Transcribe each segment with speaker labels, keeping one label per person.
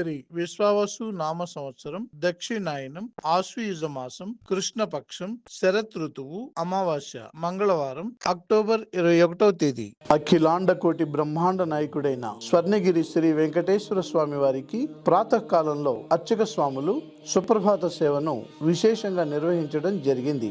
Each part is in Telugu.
Speaker 1: శ్రీ విశ్వావసు నామ సంవత్సరం దక్షిణాయనం ఆశ్వయుజ మాసం కృష్ణపక్షం శరత్ ఋతువు అమావాస్య మంగళవారం అక్టోబర్ ఇరవై ఒకటవ తేదీ. అఖిలాండ కోటి బ్రహ్మాండ నాయకుడైన స్వర్ణగిరి శ్రీ వెంకటేశ్వర స్వామి వారికి ప్రాతకాలంలో అర్చక స్వాములు సుప్రభాత సేవను విశేషంగా నిర్వహించడం జరిగింది.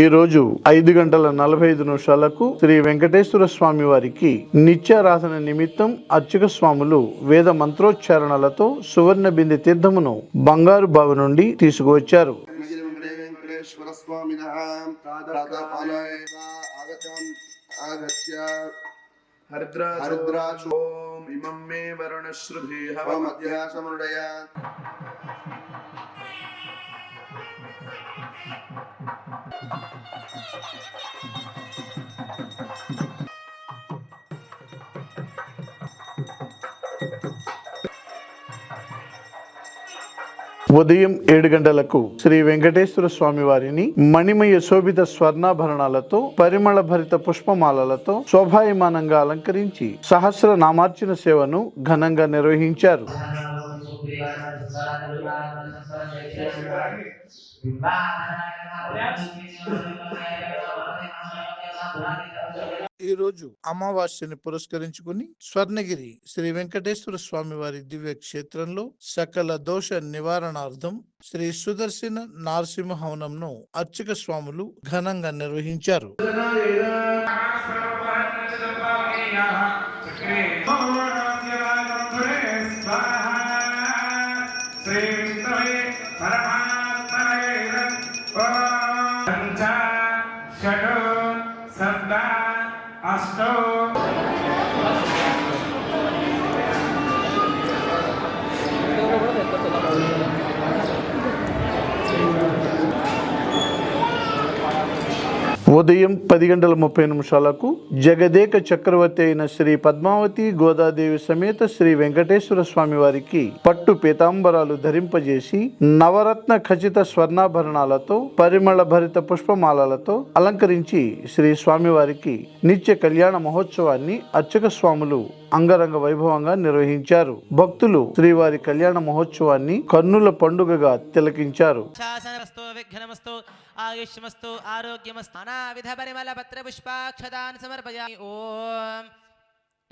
Speaker 1: ఈ రోజు ఐదు గంటల నలభై ఐదు నిమిషాలకు శ్రీ వెంకటేశ్వర స్వామి వారికి నిత్యారాధన నిమిత్తం అర్చక స్వాములు వేద మంత్రోచ్చారణలతో సువర్ణ బిందె తీర్థమును బంగారు బావి నుండి తీసుకువచ్చారు.
Speaker 2: హరిద్రాచో
Speaker 3: ఇమం మే
Speaker 2: హవమధ్యాసమృడయ
Speaker 1: ఉదయం ఏడు గంటలకు శ్రీ వెంకటేశ్వర స్వామి వారిని మణిమయ శోభిత స్వర్ణాభరణాలతో పరిమళ భరిత పుష్పమాలలతో శోభాయమానంగా అలంకరించి సహస్ర నామార్చన సేవను ఘనంగా నిర్వహించారు. ఈరోజు అమావాస్యని పురస్కరించుకుని స్వర్ణగిరి శ్రీ వెంకటేశ్వర స్వామి వారి దివ్య క్షేత్రంలో సకల దోష నివారణార్థం శ్రీ సుదర్శన నారసింహ హవనంను అర్చక స్వాములు ఘనంగా నిర్వహించారు.
Speaker 3: అష్టో
Speaker 1: ఉదయం పది గంటల ముప్పై నిమిషాలకు జగదేక చక్రవర్తి అయిన శ్రీ పద్మావతి గోదాదేవి సమేత శ్రీ వెంకటేశ్వర స్వామి వారికి పట్టు పీతాంబరాలు ధరింపజేసి నవరత్న ఖచ్చిత స్వర్ణాభరణాలతో పరిమళ భరిత పుష్పమాలలతో అలంకరించి శ్రీ స్వామివారికి నిత్య కళ్యాణ మహోత్సవాన్ని అర్చక స్వాములు అంగరంగ వైభవంగా నిర్వహించారు. భక్తులు శ్రీవారి కళ్యాణ మహోత్సవాన్ని కన్నుల పండుగగా తిలకించారు.
Speaker 4: ఆయుష్మస్తు ఆరోగ్యమస్తు నానావిధ పరిమళ పత్ర పుష్పాక్షదాన్ సమర్పయామి ఓం.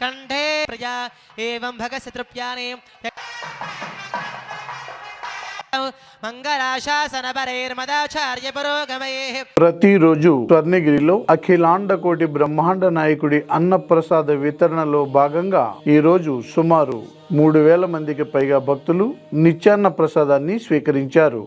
Speaker 4: కంఠే ప్రజా ఏం భగశత్రుప్యానే
Speaker 1: ప్రతిరోజు స్వర్ణగిరిలో అఖిలాండ కోటి బ్రహ్మాండ నాయకుడి అన్నప్రసాద వితరణలో భాగంగా ఈ రోజు సుమారు మూడు వేల మందికి పైగా భక్తులు నిత్యాన్న ప్రసాదాన్ని స్వీకరించారు.